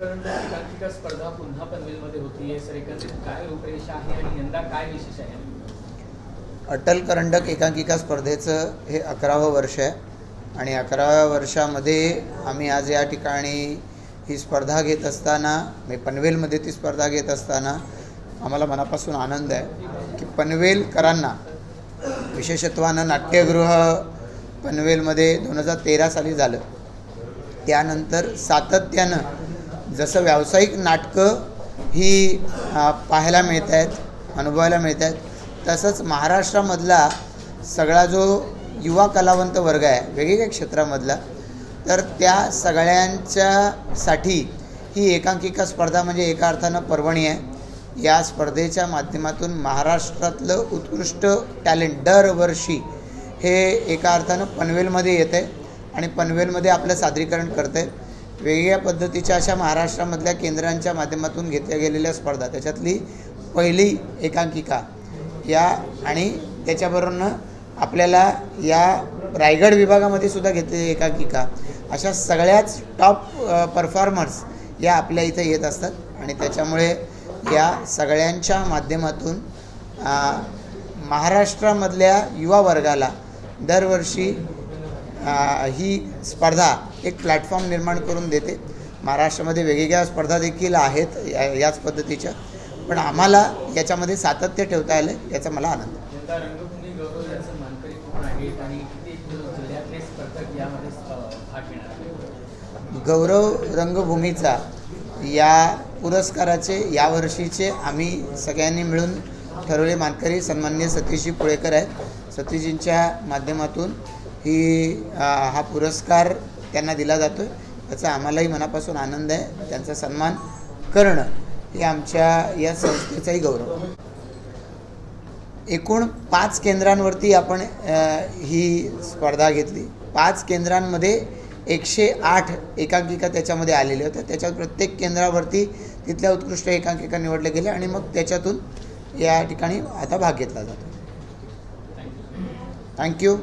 स्पर्धा पुन्हा पनवेलमध्ये सर एकंदरीत काय रूपरेषा आहे आणि यंदा काय विशेष आहे? अटल करंडक एकांकिका स्पर्धेचं हे अकरावं वर्ष आहे. आणि अकराव्या वर्षामध्ये आम्ही आज या ठिकाणी ही स्पर्धा घेत असताना मी पनवेलमध्ये ती स्पर्धा घेत असताना आम्हाला मनापासून आनंद आहे की पनवेलकरांना विशेषत्वानं नाट्यगृह पनवेलमध्ये दोन हजार तेरा साली झालं. त्यानंतर सातत्यानं जसं व्यावसायिक नाटकं ही पाहायला मिळत आहेत अनुभवायला मिळत आहेत तसंच महाराष्ट्रामधला सगळा जो युवा कलावंत वर्ग आहे वेगवेगळ्या क्षेत्रामधला तर त्या सगळ्यांच्यासाठी ही एकांकिका स्पर्धा म्हणजे एका अर्थानं पर्वणी आहे. या स्पर्धेच्या माध्यमातून महाराष्ट्रातलं उत्कृष्ट टॅलेंट दरवर्षी हे एका अर्थानं पनवेलमध्ये येते आणि पनवेलमध्ये आपलं सादरीकरण करते वेगळ्या पद्धतीच्या अशा महाराष्ट्रामधल्या केंद्रांच्या माध्यमातून घेतल्या गेलेल्या स्पर्धा. त्याच्यातली पहिली एकांकिका या आणि त्याच्याबरोबरनं आपल्याला या रायगड विभागामध्ये सुद्धा घेतलेली एकांकिका. अशा सगळ्याच टॉप परफॉर्मर्स या आपल्या इथं येत असतात आणि त्याच्यामुळे या सगळ्यांच्या माध्यमातून महाराष्ट्रामधल्या युवा वर्गाला दरवर्षी ही स्पर्धा एक प्लॅटफॉर्म निर्माण करून देते. महाराष्ट्रामध्ये वेगवेगळ्या स्पर्धा देखील आहेत या- याच पद्धतीच्या. पण आम्हाला याच्यामध्ये सातत्य ठेवता आलं याचा मला आनंद गौरव रंगभूमीचा या पुरस्काराचे यावर्षीचे आम्ही सगळ्यांनी मिळून ठरवले मानकरी सन्माननीय सतीशजी पुळेकर आहेत. सतीशजींच्या माध्यमातून ही हा पुरस्कार त्यांना दिला जातो आहे त्याचा आम्हालाही मनापासून आनंद आहे. त्यांचा सन्मान करणं हे आमच्या या संस्थेचाही गौरव आहे. एकूण पाच केंद्रांवरती आपण ही स्पर्धा घेतली. पाच केंद्रांमध्ये एकशे आठ एकांकिका त्याच्यामध्ये आलेल्या होत्या. त्याच्यात प्रत्येक केंद्रावरती तिथल्या उत्कृष्ट एकांकिका निवडल्या गेल्या आणि मग त्याच्यातून या ठिकाणी आता भाग घेतला जातो. थँक्यू